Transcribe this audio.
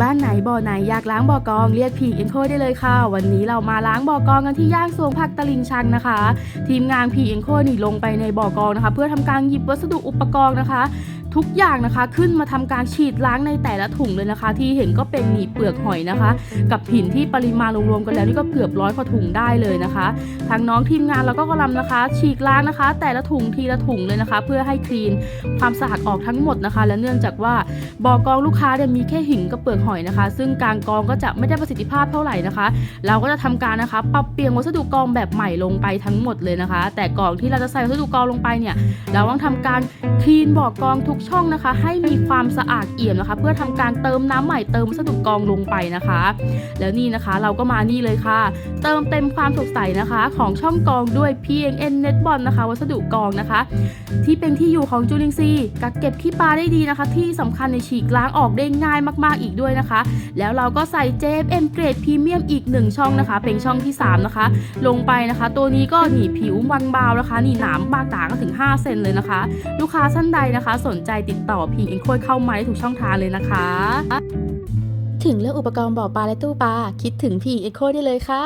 บ้านไหนบ่อไหนอยากล้างบ่อกองเรียกพีเอ็นโคได้เลยค่ะ วันนี้เรามาล้างบ่อกองกันที่ย่างสวงผักตลิงชันนะคะ ทีมงานพีเอ็นโคนี่ลงไปในบ่อกองนะคะ เพื่อทำการหยิบวัสดุอุปกรณ์นะคะ ทุกอย่างนะคะ ขึ้นมาทำการฉีดล้างในแต่ละถุงเลยนะคะ ที่เห็นก็เป็นหนีเปลือกหอยนะคะ กับหินที่ปริมาณรวมๆกันแล้วนี่ก็เกือบร้อยกว่าถุงได้เลยนะคะ ทางน้องทีมงานเราก็กำลังนะคะ ฉีกล้างนะคะ แต่ละถุงทีละถุงเลยนะคะ เพื่อให้คลีนความสะอาดออกทั้งหมดนะคะ และเนื่องจากว่าบ่อกองลูกค้าเนี่ยมีแค่หินกับเปลือกหอยนะคะ ซึ่งการกองก็จะไม่ได้ประสิทธิภาพเท่าไหร่นะคะ เราก็จะทำการนะคะปรับเปลี่ยนวัสดุกองแบบใหม่ลงไปทั้งหมดเลยนะคะ แต่กอนที่เราจะใส่วัสดุกองลงไปเนี่ยเราต้องทำการคลีนบ่อกองทุกช่องนะคะ ให้มีความสะอาดเอี่ยมนะคะ เพื่อทำการเติมน้ำใหม่เติมวัสดุกองลงไปนะคะ แล้วนี่นะคะเราก็มานี่เลยค่ะ เติมเต็มความสดใสนะคะ ของช่องกองด้วย PNN Netball นะคะ วัสดุกองนะคะ ที่เป็นที่อยู่ของจุลินทรีย์กักเก็บขี้ปลาได้ดีนะคะ ที่สำคัญในฉีกล้างออกได้ง่ายมากๆอีกด้วยนะคะ แล้วเราก็ใส่ JFM เกรดพรีเมียมอีก 1 ช่องนะคะ เป็นช่องที่ 3 นะคะ ลงไปนะคะ ตัวนี้ก็หนีผิวบางเบานะคะหนีหนามบางตาก็ถึง 5 เซนเลยนะคะ ลูกค้าท่านใดนะคะ สนใจติดต่อพีอินโคยเข้ามาได้ถูกช่องทางเลยนะคะ ถึงเรื่องอุปกรณ์บ่อปลาและตู้ปลาคิดถึงพีอินโคได้เลยค่ะ